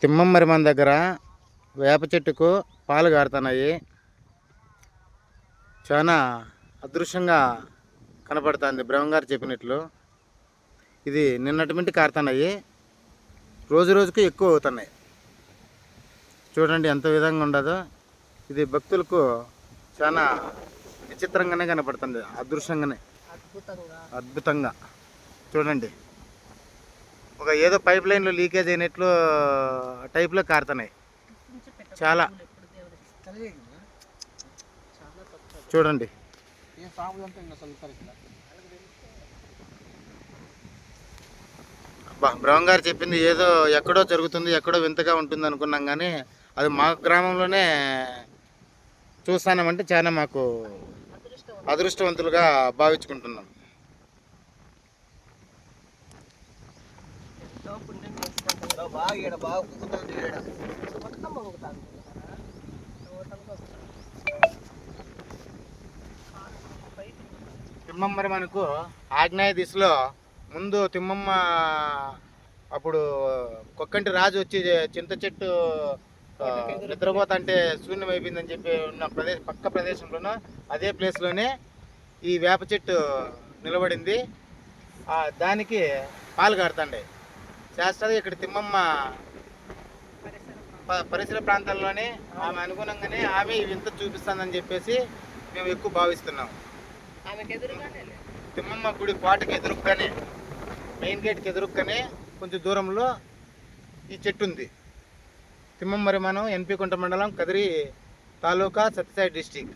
తిమ్మం మరి మన దగ్గర వేప చెట్టుకు పాలు కారుతున్నాయి చాలా అదృశ్యంగా కనపడుతుంది బ్రహ్మంగారు చెప్పినట్లు. ఇది నిన్నటి మింటి కారుతున్నాయి. రోజు రోజుకు ఎక్కువ అవుతున్నాయి. చూడండి ఎంత విధంగా ఉండదో. ఇది భక్తులకు చాలా విచిత్రంగానే కనపడుతుంది. అదృశ్యంగానే. అద్భుతంగా అద్భుతంగా. చూడండి. ఒక ఏదో పైప్ లైన్లో లీకేజ్ అయినట్లు టైప్లో కారుతున్నాయి. చాలా. చూడండి. ఏ బ్రహ్మ గారు చెప్పింది ఏదో ఎక్కడో జరుగుతుంది ఎక్కడో వింతగా ఉంటుంది అనుకున్నాం కానీ అది మా గ్రామంలోనే చూస్తామంటే చాలా మాకు అదృష్టవంతులుగా భావించుకుంటున్నాం. మరి మనకు ఆగ్నేయ దిశలో ముందు తిమ్మమ్మ అప్పుడు కొక్కంటి రాజు వచ్చి చింత చెట్టు నిద్రపోతంటే శూన్యం అయిపోయిందని చెప్పి ఉన్న ప్రదేశ పక్క ప్రదేశంలోనూ అదే ప్లేస్లోనే ఈ వేప చెట్టు నిలబడింది. దానికి పాలు కాడుతుండే చేస్తుంది ఇక్కడ తిమ్మమ్మ పరిసర ప్రాంతాల్లోనే ఆమె అనుగుణంగానే ఆమె ఇవి ఇంత చూపిస్తుందని చెప్పేసి మేము ఎక్కువ భావిస్తున్నాం. తిమ్మమ్మ గుడి కోటకి ఎదురుగానే మెయిన్ గేట్కి ఎదురుగానే కొంచెం దూరంలో ఈ చెట్టు ఉంది. తిమ్మమ్మరి మనం ఎన్పి కుంట మండలం కదిరి తాలూకా సత్యసాయి డిస్టిక్.